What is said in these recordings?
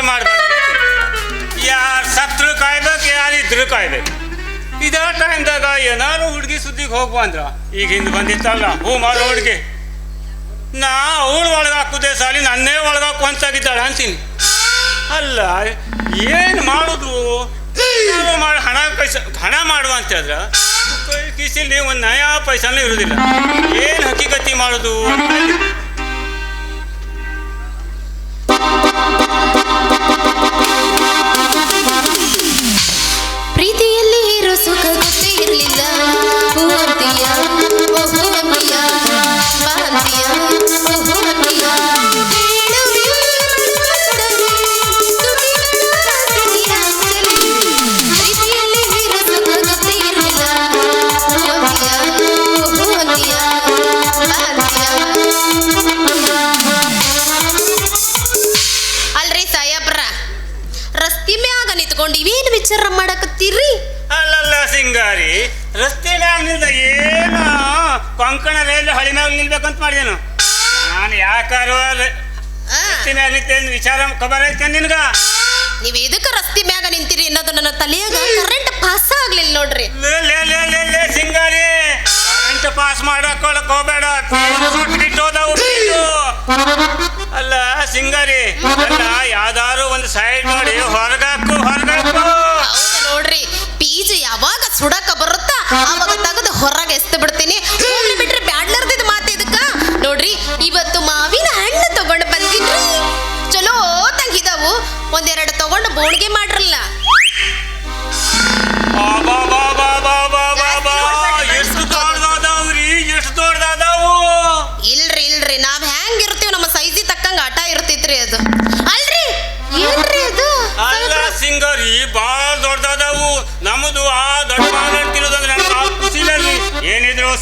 ತಮಾಷೆ ಮಾಡ್ಬಾರ್ದು ಯಾರು ಸತ್ರು ಕಾಯ್ಬೇಕು, ಯಾರು ಇದ್ರು ಕಾಯ್ಬೇಕು. ಇದೇ ಟೈಮ್ದಾಗ ಏನಾರು ಹುಡುಗಿ ಸುದ್ದಿಗೆ ಹೋಗುವ ಅಂದ್ರ, ಈಗ ಹಿಂದೆ ಬಂದಿತ್ತಲ್ಲ, ಹೂ ಮಾರೋ ಹುಡುಗಿ. ನಾ ಅವಳು ಒಳಗಾಕುದೇ ಸಾಲಿ, ನನ್ನೇ ಒಳಗಾಕು ಅಂತಾಗಿದ್ದಾಳೆ ಅಂತೀನಿ. ಅಲ್ಲ, ಏನು ಮಾಡುದು? ಮಾಡಿ, ಹಣ ಪೈಸ ಹಣ ಮಾಡುವ ಅಂತ ಹೇಳಿದ್ರ ಕಿಸಿಲಿ ಒಂದು ನಯ ಪೈಸಾನೂ ಇರುವುದಿಲ್ಲ ಏನು ಹಕ್ಕಿಗತಿ ಮಾಡುದು? ಪ್ರೀತಿಯಲ್ಲಿ ಇರೋ ಸುಖ ಗೊತ್ತೇ ಇರಲಿಲ್ಲ. ಹೂವಂತಿಯ ಸಿಂಗಾರಿ ರಸ್ತೆ ಮ್ಯಾಗ ನಿಲ್ದ ಏನು ಕೊಂಕಣ ರೈಲು ಹಳಿ ಮ್ಯಾಗ ನಿಲ್ಬೇಕಂತ ಮಾಡಿದೆನು. ನಾನು ಯಾಕಾರು ರಸ್ತೆ ಮ್ಯಾಗ ನಿಂತೆ ವಿಚಾರ ಖಬರ್ ಐತೆ ನಿನ್ಗ? ನೀವ್ ಇದಕ್ಕ ರಸ್ತೆ ಮ್ಯಾಗ ನಿಂತಿರಿ ಅನ್ನೋದು ನನ್ನ ತಲೆಯಾಗ ಕರೆಂಟ್ ಪಾಸ್ ಆಗ್ಲಿಲ್ಲ ನೋಡ್ರಿ. ಲೇ ಲೇ ಲೇ ಲೇ ಲೇ ಸಿಂಗಾರಿ ಕರೆಂಟ್ ಪಾಸ್ ಮಾಡಕೊಳಕ್ ಹೋಗ್ಬೇಡ. ಬಿಟ್ಟು. ಅಲ್ಲ ಸಿಂಗಾರಿ ಅಲ್ಲ ಯಾವ್ದಾರು ಒಂದು ಸೈಡ್ ನೋಡಿ ಹೊರಗಾಕು ಸುಡಕ ಬರುತ್ತಾ? ಅವಾಗ ತೆಗೆದು ಹೊರಗೆ ಎಸ್ತು ಬಿಡ್ತೀನಿ.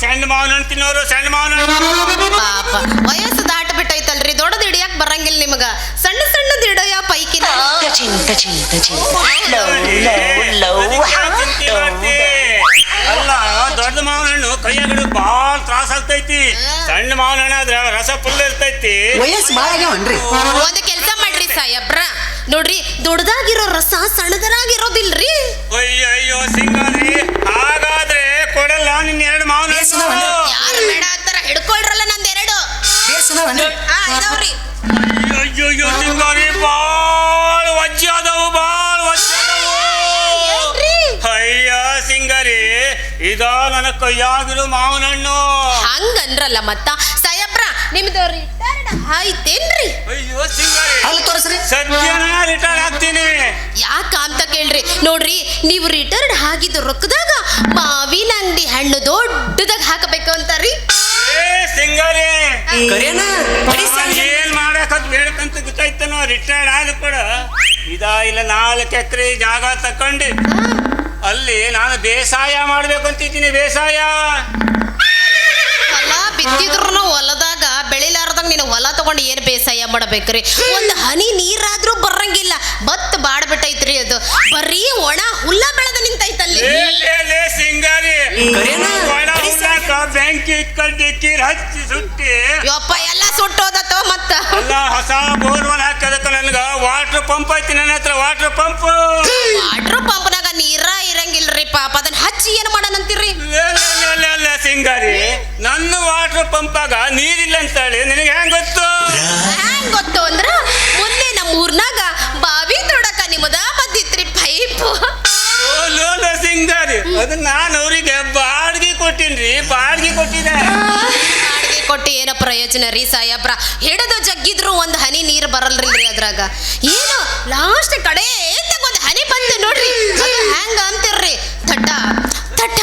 ಸಣ್ಣ ಮಾವನ ಹಣ್ಣು ತಿನ್ನೋರು ಸಣ್ಣ ಮಾವನ ಪಾಪ. ವಯಸ್ಸು ದಾಟ ಬಿಟ್ಟೈತಲ್ರಿ ದೊಡ್ಡದು ಹಿಡಿಯಕ್ ಬರಂಗಿಲ್ಲ ನಿಮಗ. ಸಣ್ಣ ಸಣ್ಣದು ಹಿಡಿಯ ಪೈಕಿ ಚಿಂತ ಚಿಂತ ಚಿಂತ ಮಾಡ್ತಿ. ಅಲ್ಲ ದೊಡ್ಡ ಮಾವಿನ ಹಣ್ಣು ಕೈಯಾಗ ಬಾಳ ತ್ರಾಸ ಆಗ್ತೈತಿ. ಸಣ್ಣ ಮಾವಿನ ಹಣ್ಣು ಆದ್ರೆ ರಸ ಫುಲ್ ಇರ್ತೈತಿ. ವಯಸ್ಸು ಭಾಳ ಆಗ್ಯಾವನ್ರಿ ಒಂದು ಕೆಲಸ ಮಾಡ್ರಿ ಸಾಯಬ್ರ ನೋಡ್ರಿ ದೊಡ್ಡದಾಗಿರೋ ರಸ ಸಣ್ಣದರಾಗಿರೋದಿಲ್ರಿ. ಕೈಯಾಗಿರೋ ಮಾವಿನ ಹಂಗಂದ್ರಲ್ಲ ಮತ್ತ? ಸಾಯಬ್ರ ನಿಮ್ದು ರಿಟರ್ನ್ ಆಯ್ತೇನ್ರಿ? ಅಯ್ಯೋ ಸಿಂಗಾರಿ. ಅಲ್ಲಿ ತೋರಿಸ್ರಿ. ಸದ್ಯನ ರಿಟರ್ನ್ ಆಗ್ತೀನಿ. ಯಾಕ ಅಂತ ಕೇಳ್ರಿ. ನೋಡ್ರಿ ನೀವು ರಿಟರ್ನ್ ಆಗಿದ್ದು ರೊಕ್ಕದಾಗ ಮಾವಿನ ಅಂಗಡಿ ಹಣ್ಣು ದೊಡ್ಡದಾಗ ಹಾಕಬೇಕು ಅಂತಾರಿ ಏ ಸಿಂಗಾರಿ. ಮಾಡಕತ್ ಬೇಡಕಂತ ಗೊತ್ತಾಯ್ತನೋ ರಿಟೈರ್ಡ್ ಆದ ಕೂಡ. ಇದ ಇಲ್ಲ ನಾಲ್ಕು ಎಕರೆ ಜಾಗ ತಕೊಂಡು ಅಲ್ಲಿ ನಾನು ಬೇಸಾಯ ಮಾಡ್ಬೇಕಂತಿದ್ದೀನಿ ಬೇಸಾಯ. ಹೊಲ ಬಿತ್ತಿದ್ರು ಹೊಲದಾಗ ಬೆಳಿಲಾರ್ದಂಗ ನೀನು ಹೊಲ ತಗೊಂಡು ಏನು ಬೇಸಾಯ ಮಾಡಬೇಕ್ರಿ? ಒಂದು ಹನಿ ನೀರಾದ್ರೂ ಬರಂಗಿಲ್ಲ ಬತ್ ಬಾಡ್ಬಿಟ್ಟೈತ್ರಿ ಅದು. ಬರೀ ಒಣ ಹುಲ್ಲ ಬೆಳೆದು ನಿಂತೈತಲ್ಲಿ ಸಿಂಗಾರಿ. ಬೆಂಕಿ ಇಟ್ಕೊಂಡು ಕಿರ್ ಹಚ್ಚಿ ಸುಟ್ಟಿ. ಯಪ್ಪ ಎಲ್ಲ ಸುಟ್ಟೋದತ್ತೋ ವಾಟರ್ ಪಂಪ್ ಐತಿ ನನ್ನ ಹತ್ರ ವಾಟರ್ ಪಂಪ್. ವಾಟರ್ ಪಂಪ್ನಾಗ ನೀರ ಇರಂಗಿಲ್ರಿ ಪಾಪ ಅದನ್ನ ಹಚ್ಚಿ ಏನ್ ಮಾಡನಂತೀರಿ ಸಿಂಗಾರಿ ನನ್ನ ವಾಟರ್ ಪಂಪಾಗ ನೀರಿಲ್ಲ ಅಂತೇಳಿ ನಿನಗೆ ಹೆಂಗ್ ಗೊತ್ತು? ಹೆಂಗ್ ಗೊತ್ತು ಅಂದ್ರ ಮೊನ್ನೆ ನಮ್ಮ ಊರ್ನಾಗ ಬಾವಿ ತೊಡಕ ನಿಮ್ಮದ ಬಂದಿತ್ರಿ ಪೈಪ್. ಲೋ, ಲೋ, ಲೋ, ಸಿಂಗಾರಿ ಅದನ್ನ ನಾನು ಅವರಿಗೆ ಬಾಡಿಗೆ ಕೊಟ್ಟಿನ್ರಿ ಬಾಡಿಗೆ ಕೊಟ್ಟಿದ್ದೆ. ಕೊಟ್ಟು ಏನ ಪ್ರಯೋಜನ ರೀ ಸಾಯಬ್ರ ಹಿಡಿದು ಜಗ್ಗಿದ್ರು ಒಂದ್ ಹನಿ ನೀರ್ ಬರಲ್ರಿ ಅದ್ರಾಗ. ಏನು ಲಾಸ್ಟ್ ಕಡೆ ಒಂದ್ ಹನಿ ಬಂತು ನೋಡ್ರಿ. ಅದು ಹೆಂಗ ಅಂತಿರ್ರಿ? ತಟ್ಟ ತಟ್ಟ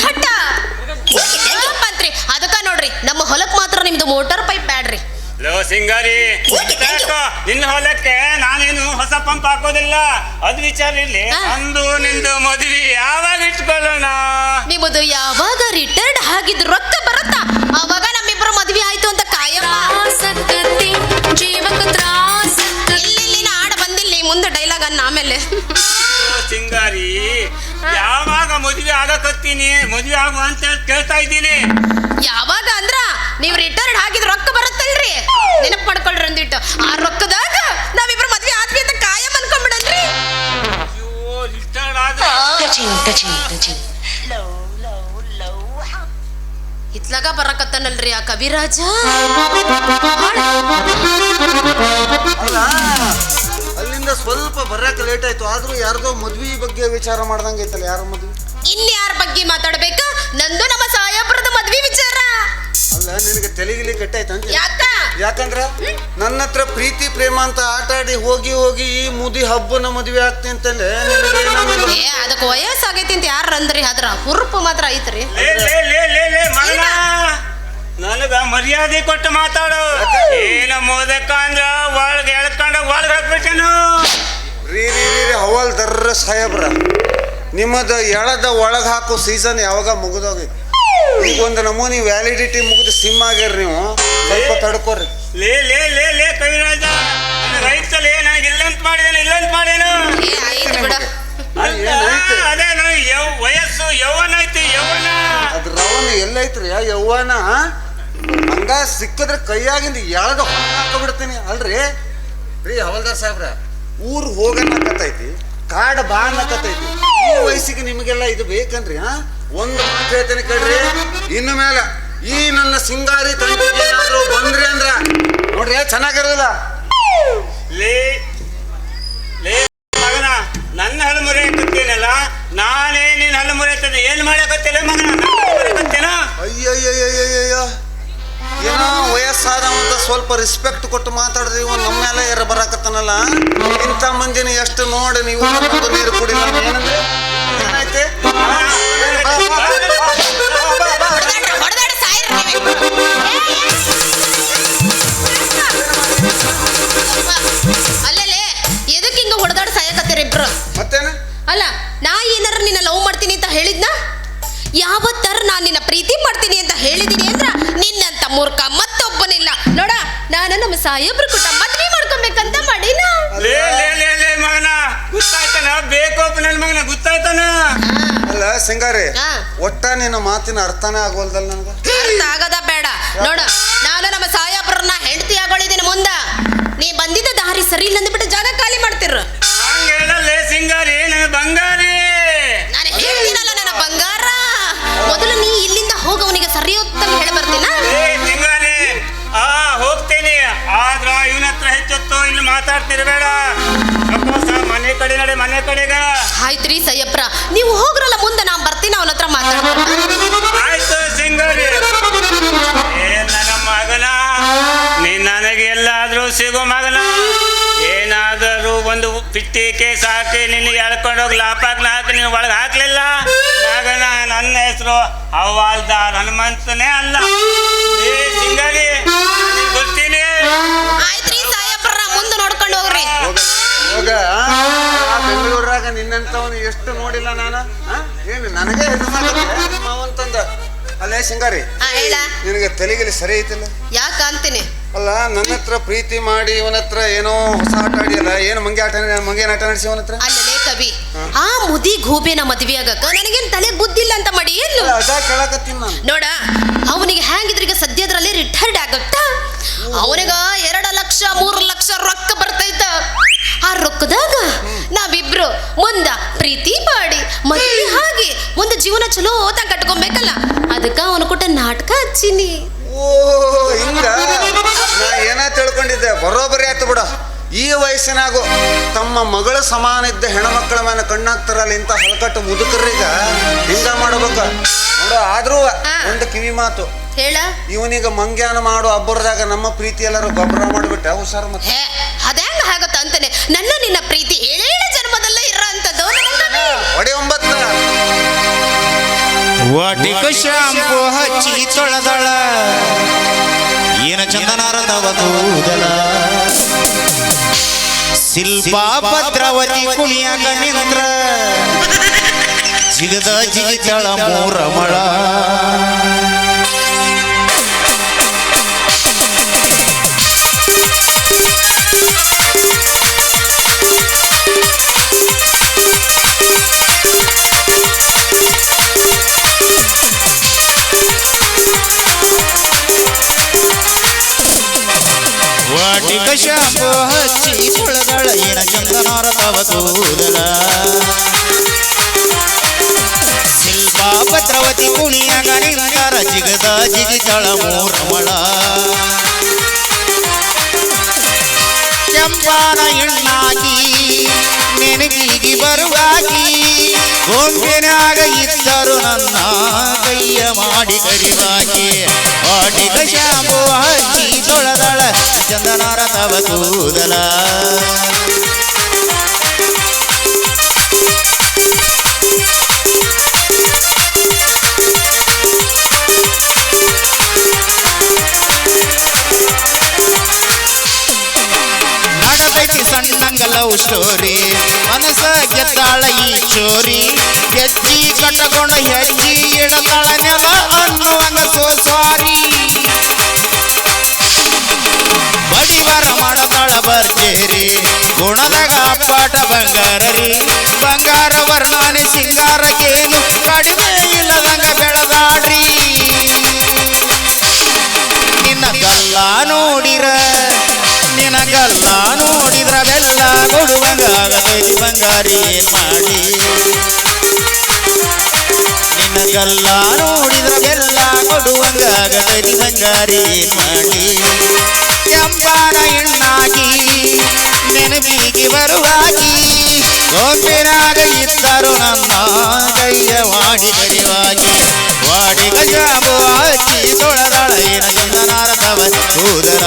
ಥಟ ಅಂತ್ರಿ ಅದಕ್ಕ ನೋಡ್ರಿ ನಮ್ಮ ಹೊಲಕ್ ಮಾತ್ರ ನಿಮ್ದು ಮೋಟಾರ್ ಪೈಪ್ ಬ್ಯಾಡ್ರಿ. ಲೋ ಸಿಂಗಾರಿ ನಿನ್ನ ಹೊಲಕ್ಕೆ ನಾನೇನು ಹೊಸ ಪಂಪ್ ಹಾಕೋದಿಲ್ಲ. ಅದ್ ವಿಚಾರ ಅಂದು ನಿಂದು ಮದುವೆ ಯಾವಾಗ ಇಟ್ಕೊಳ್ಳೋಣ? ನಿಮ್ಮದು ಯಾವಾಗ ರಿಟೈರ್ಡ್ ಆಗಿದ್ರು ರೊಕ್ಕ ಬರುತ್ತಾ? ಅವಾಗ ಮದ್ವೆ ಆಯ್ತು ಅಂತ ಕಾಯಮ್ಮ. ಸಕ್ಕತ್ತಿ ಜೀವಕ ತ್ರಾಸ ಇಲ್ಲಿ ನಾಡ ಬಂದಿಲ್ಲ ಮುಂದೆ ಡೈಲಾಗ್ ಅನ್ನ ಆಮೇಲೆ. ಸಿಂಗಾರಿ ಯಾವಾಗ ಮದುವೆ ಆಗಕತ್ತೀನಿ? ಮದುವೆ ಆಗು ಅಂತ ಕೇಳ್ತಾ ಇದ್ದೀನಿ. ಯಾವಾಗ ಅಂದ್ರ ನೀವು ರಿಟರ್ನ್ ಆಗಿದ್ ರೊಕ್ಕ ಬರುತ್ತಲ್ರಿ? ನೆನಪು ಮಾಡ್ಕೊಳ್ರಿ ಅಂದಿಟ್ಟು. ಆ ರೊಕ್ಕದಾಗ ನಾವಿಬ್ರು ಮದ್ವೆ ಆದ್ವಿ ಅಂತ ಕಾಯಂ ಅನ್ಕೊಂಡ್ಬಿಡನ್ರಿ ಅಯ್ಯೋ ರಿಟೈರ್ಡ್ ಆದ ಟಚಿಂಗ್ ಟಚಿಂಗ್ ಮಾಡ್ತಾನ್ರಿ ಆ ಕವಿರಾಜ? ಅಲ್ಲ ಅಲ್ಲಿಂದ ಸ್ವಲ್ಪ ಬರಕ್ಕೆ ಲೇಟ್ ಆಯ್ತು. ಆದ್ರೂ ಯಾರ್ದೋ ಮದ್ವಿ ಬಗ್ಗೆ ವಿಚಾರ ಮಾಡ್ದಂಗೆ ಐತಲ್ಲ ಯಾರ ಮದ್ವಿ? ಇನ್ಯಾರ ಬಗ್ಗೆ ಮಾತಾಡ್ಬೇಕ? ನಂದು ನಮ್ಮ ಸಾಯಪುರದ ಮದ್ವಿ ವಿಚಾರ. ಅಲ್ಲ ನಿನಗೆ ತೆಲಿಗಿಲಿ ಕೆಟ್ಟಾಯ್ತಂತ ಯಾಕ? ಯಾಕಂದ್ರ ನನ್ನ ಹತ್ರ ಪ್ರೀತಿ ಪ್ರೇಮ ಅಂತ ಆಟ ಆಡಿ ಹೋಗಿ ಹೋಗಿ ಈ ಮುದಿ ಹಬ್ಬನ ಮದ್ವೆ ಆಗ್ತಿ ಅಂತಂದ್ರೆ ನಿನಗೆ ನಮ್ಮ- ಏ ಅದಕ್ಕೆ ವಯಸ್ಸಾಗೈತಿ ಅಂತ ಯಾರು ಅಂದ್ರಿ? ಅದ್ರ ಹುರುಪು ಮಾತ್ರ ಐತ್ರಿ. ಲೇ ಲೇ ಲೇ ನನಗ ಮರ್ಯಾದೆ ಕೊಟ್ಟು ಮಾತಾಡು. ಏನ ಮೋದಕ ಅಂದ್ರ ಒಳಗೆ ಎಳ್ಕೊಂಡ ಒಳಗೆ ಹಾಕ್ಬಿಟ್ಟೇನು? ರೀ ರೀ ರೀ ರೀ ದರ್ರ ಸಾಹೇಬ್ರ. ನಿಮ್ಮದ ಎಳದ ಒಳಗೆ ಹಾಕೋ ಸೀಸನ್ ಯಾವಾಗ ಮುಗಿದೋಗಿ ಈಗ ಒಂದು ನಮೂನಿ ವ್ಯಾಲಿಡಿಟಿ ಮುಗಿದು ಸಿಮ್ ಆಗ್ಯಾರ ನೀವು. ಸ್ವಲ್ಪ ತಡ್ಕೋರಿ. ಲೇ ಲೇ ಲೇ ಲೇ ಕವಿರಾಜ. ರೈತಲ್ಲಿ ನನಗೆ ಇಲ್ಲಂತ ಮಾಡಿದೇನು ಇಲ್ಲಂತ ಮಾಡೇನು ಏ ಐತಿ ಬಿಡ. ಅಲ್ಲ, ಏನೈತೆ? ಅದೇ ನನಗೆ ಯವ್ ವಯಸ್ಸು ಯೌವನ ಐತಿ ಯೌವನ. ಅದ್ರ ರವನ ಎಲ್ಲೈತ್ರಿ ಯೌವನ ಯವ್ವನ ಹಂಗ ಸಿಕ್ಕಿದ್ರೆ ಕೈಯಾಗಿಂದ ಎಳೆದ ಹಾಕಬಿಡ್ತೀನಿ ಅಲ್ರಿ? ರೀ ಹವಲ್ದಾರ್ ಸಾಹೇಬ್ರ ಊರ್ ಹೋಗನ್ನಕತ್ತೈತಿ ಕಾಡ್ ಬಾ ಅನ್ನಕತ್ತೈತಿ. ಈ ವಯಸ್ಸಿಗೆ ನಿಮಗೆಲ್ಲ ಇದು ಬೇಕನ್ರಿ ಹಾ? ಒಂದು ಮಾತು ಹೇಳ್ತೇನೆ ಕೇಳ್ರಿ. ಇನ್ನು ಮೇಲೆ ಈ ನನ್ನ ಸಿಂಗಾರಿ ತಂದೆ ಏನಾದ್ರು ಬಂದ್ರಿ ಅಂದ್ರ ನೋಡ್ರಿ ಚೆನ್ನಾಗಿರೋದಿಲ್ಲ? ಲೇ ಲೇ ಮಗನ ನನ್ನ ಹಲಮುರಿ ಹಾಕತ್ತೇನಲ್ಲ ನಾನೇ ನಿನ್ನ ಹಲಮುರಿ ಹಾಕತ್ತೆ ಏನು ಮಾಡಕತ್ತಿಲ್ಲ ಮಗನ? ಮಾಡಕತ್ತೇನ ಅಯ್ಯಯ್ಯಯ್ಯಯ್ಯಯ್ಯ. ಏನೋ ವಯಸ್ಸಾದವಂತ ಸ್ವಲ್ಪ ರೆಸ್ಪೆಕ್ಟ್ ಕೊಟ್ಟು ಮಾತಾಡಿದ್ರೆ ಇವ ನಮ್ಮ ಮೇಲೆ ಏರ ಬರಾಕತ್ತಾನಲ್ಲ? ಇಂಥ ಮಂದಿನ ಎಷ್ಟು ನೋಡಿ ನೀವು ನೀರು ಕುಡಿಲ್ಲ ಏನಂದ್ರೆ? ಏನಾಯ್ತೆ? ಅಲ್ಲಲೇ ಎದಕ್ಕೆ ಹಿಂಗ ಹೊಡೆದಾಡ ಸಾಯಕತ್ತೀರಿ ಇಬ್ರು? ಮತ್ತೇನು? ಅಲ್ಲ ನಾ ಏನಾರ ನಿನ್ನ ಲವ್ ಮಾಡ್ತೀನಿ ಅಂತ ಹೇಳಿದ್ನ? ಯಾವತ್ತಾರ ನಾನು ನಿನ್ನ ಪ್ರೀತಿ ಮಾಡ್ತೀನಿ ಅಂತ ಹೇಳಿದೀನಿ ಅಂದ್ರ ನಿನ್ನಂತ ಮೂರ್ಖ ಮತ್ತೊಬ್ಬನಿಲ್ಲ. ನೋಡ ನಾನು ನಮ್ಮ ಸಾಹೇಬ್ರ ಕೂಟ ಮದ್ವೆ ಮಾಡ್ಕೊಬೇಕಂತ ಮಾಡಿನ. ಲೇ ಲೇ ಲೇ ಲೇ ಮಗನ ಗೊತ್ತಾಯ್ತಾನ? ಬೇಕೋಪ ನನ್ನ ಮಗನ ಗೊತ್ತಾಯ್ತಾನ? ಅಲ್ಲ ಸಿಂಗಾರಿ ಹಾ. ಒಟ್ಟ ನಿನ್ನ ಮಾತಿನ ಅರ್ಥನೇ ಆಗೋಲ್ದಲ್ಲ ನನಗೆ. ಅರ್ಥ ಆಗದ ಬೇಡ. ನೋಡ ನಾನು ನಮ್ಮ ಸಾಹೇಬ್ರನ್ನ ಹೆಂಡತಿ ಆಗೋಳಿದ್ದೀನಿ ಮುಂದ. ನೀ ಬಂದಿದ್ದ ದಾರಿ ಸರಿ ಇಲ್ಲ ಅಂದ್ಬಿಟ್ಟು ಆಯ್ತ್ರಿ ಸಯ್ಯಪ್ರ ನೀವು ಹೋಗ್ರಲ್ಲ ಮುಂದೆ ನಾ ಬರ್ತೀನಿ ಅವನ ಹತ್ರ ಮಾತಾಡ್ತೀನಿ ಆಯ್ತು ಏ ನನ್ನ ಮಗನ, ನೀ ನನಗೆ ಎಲ್ಲಾದ್ರೂ ಸಿಗೋ ಮಗನ. ಏನಾದರೂ ಒಂದು ಪಿಟ್ಟಿ ಕೇಸ್ ಹಾಕಿ ನಿನಗೆ ಎಳ್ಕೊಂಡೋಗಿ ಲಾಪಾಕ್ ಹಾಕಿ ನೀನು ಒಳಗೆ ಹಾಕ್ಲಿಲ್ಲ? ಮಗನ, ನನ್ನ ಹೆಸರು ಅವ್ವಾಲ್ದಾರ್ ಹನುಮಂತನೇ ಅಲ್ಲ. ಏ ಸಿಂಗಾರಿ ಅಲ್ಲೇ ಸಿಂಗಾರಿ ಆ ಹೇಳ. ನಿನಗೆ ತಲೆಗಲಿ ಸರಿ ಐತಿಲ್ಲ? ಯಾಕ ಅಂತೀನಿ? ಅಲ್ಲ ನನ್ನ ಹತ್ರ ಪ್ರೀತಿ ಮಾಡಿ ಇವನ ಹತ್ರ ಏನೋ ಹೊಸ ಆಟ ಆಡಿಯಲ್ಲ ಏನು ಮಂಗೆ ಆಟ ಮಂಗೇನ ಆಟ ನಡೆಸಿ ಅವನ ಹತ್ರ? ಅಲ್ಲಲೇ ಕವಿ ಆ ಮುದಿ ಗೂಬೆನ ಮದ್ವೆ ಆಗಕ್ಕ ನನಗೇನ್ ತಲೆ ಬುದ್ಧಿಲ್ಲ ಅಂತ ಮಾಡಿ ಏನು? ಅದ ಕೇಳಕತ್ತೀನಿ ನಾನು. ನೋಡ ಅವನಿಗೆ ಹೆಂಗಿದ್ರೆ ಈಗ ಸದ್ಯದ್ರಲ್ಲಿ ರಿಟೈರ್ಡ್ ಆಗತ್ತ ಅವನಿಗ ಎರಡ ಲಕ್ಷ ಮೂರು ಲಕ್ಷ ರೊಕ್ಕ ಬರ್ತೈತ. ಆ ರೊಕ್ಕದಾಗ ನಾವಿಬ್ರು ಮುಂದ ಪ್ರೀತಿ ಮಾಡಿ ಮದ್ವೆ ಮುಂದೆ ಜೀವನ ಚಲೋ ಓದ ಕಟ್ಕೊಬೇಕಲ್ಲ. ಅದಕ್ಕ ಅವನು ಕೊಟ್ಟ ನಾಟಕ ಹಚ್ಚಿನಿ. ಓ ಹಿಂಗ? ನಾ ಏನ ತಿಳ್ಕೊಂಡಿದ್ದೆ? ಬರೋಬರಿ ಆಯ್ತು ಬಿಡ. ಈ ವಯಸ್ಸಿನಾಗು ತಮ್ಮ ಮಗಳ ಸಮಾನ ಇದ್ದ ಹೆಣ್ಮಕ್ಳ ಮೇಲೆ ಕಣ್ಣಾಗ್ತಾರಲ್ಲ ಇಂತ ಹಲಕಟ್ಟು ಮುದುಕರೀಗ? ಹಿಂಗ ಮಾಡ್ಬೇಕ. ನೋಡ ಆದ್ರೂ ಒಂದು ಕಿವಿ ಮಾತು. ಹೇಳ. ಇವನಿಗ ಮಂಗ್ಯಾನ ಮಾಡೋ ಅಬ್ಬರದಾಗ ನಮ್ಮ ಪ್ರೀತಿ ಎಲ್ಲರೂ ಗೊಬ್ಬರ ಮಾಡಿಬಿಟ್ಟ ಹುಷಾರು ಮತ್ತೆ. ಹೇ ಅದ್ಯಾಂಗ ಆಗತ್ತ ಅಂತಾನೆ? ನನ್ನ ನಿನ್ನ ಪ್ರೀತಿ ಏಳೇಳು ವಾಟಿಕ ಶಾಂಪು ಹಚ್ಚಿ ತೊಳೆದಳ ಏನ ಚಂದನಾರದವ ಕೂದಲ ಶಿಲ್ಪಾ ಭದ್ರಾವತಿ ಕುಣಿಯಾಗ ನಿಂತ್ರ ಜಿಗದ ಜಿಗಿತಳ ಮೂರಮಳ ಭದ್ರವತಿ ಕುಣಿಯಾಗ ನಿಂತರ ಜಿಗದ ಜಳ ಮೂರಮಳ ಕೆಂಪಾನ ಹೆಣ್ಣಾಗಿ ನೆನಪಿಗೆ ಬರುವಾಗಿ ಗೊಂಬೆನಾಗ ಇದ್ದರು ನನ್ನ ಕೈಯ ಮಾಡಿ ಕರಿವಾಗಿ ವಾಟಿಕ ಶಾಂಪು ಹಚ್ಚಿ ತೊಳೆದಳ ಚಂದನರ ತವ ಕೂದಲ. ಲವ್ ಸ್ಟೋರಿ ಮನಸ ಗೆದ್ದಾಳ ಈ ಚೋರಿ ಗೆಜ್ಜಿ ಕಟ್ಟಕೊಂಡ ಹೆಜ್ಜಿ ಇಡತಾಳ ನೆಲ ಅನ್ನುವಂಗ ಸೋ ಸಾರಿ ಬಡಿವಾರ ಮಾಡತಾಳ ಬರ್ಜೇರಿ ಗುಣದಾಗ ಅಪ್ಪಾಟ ಬಂಗಾರ ರೀ ಬಂಗಾರ ವರ್ಣಾನಿ ಸಿಂಗಾರಕ್ಕೇನು ಕಡಿಮೆ ಇಲ್ಲದಂಗ ಬೆಳೆದಾಡ್ರಿ ನಿನ್ನ ಗಲ್ಲ ನೋಡಿರ ಬೆಲ್ಲ ಕೊಡುವಂಗ ಆಗತೈತಿ ಬಂಗಾರಿ ಏನ್ ಮಾಡಿ ನಿನ್ನ ಗಲ್ಲ ನೋಡಿದ್ರ ಬೆಲ್ಲ ಕೊಡುವಂಗ ಆಗತೈತಿ ಬಂಗಾರಿ ಏನ್ ಮಾಡಿ ಕೆಂಪಾನ ಹೆಣ್ಣಾಗಿ ನೆನಪಿಗೆ ಬರುವಾಗಿ ಗೊಂಬಿನಾಗ ಇದ್ದರು ನನ್ನ ಕೈಯ ಮಾಡಿ ಕರಿವಾಗಿ ವಾಡಿ ಗಜಾಬು ಹಚ್ಚಿ ತೊಳೆದಳ ಏನ ಚಂದನಾರದವ ಕೂದಲ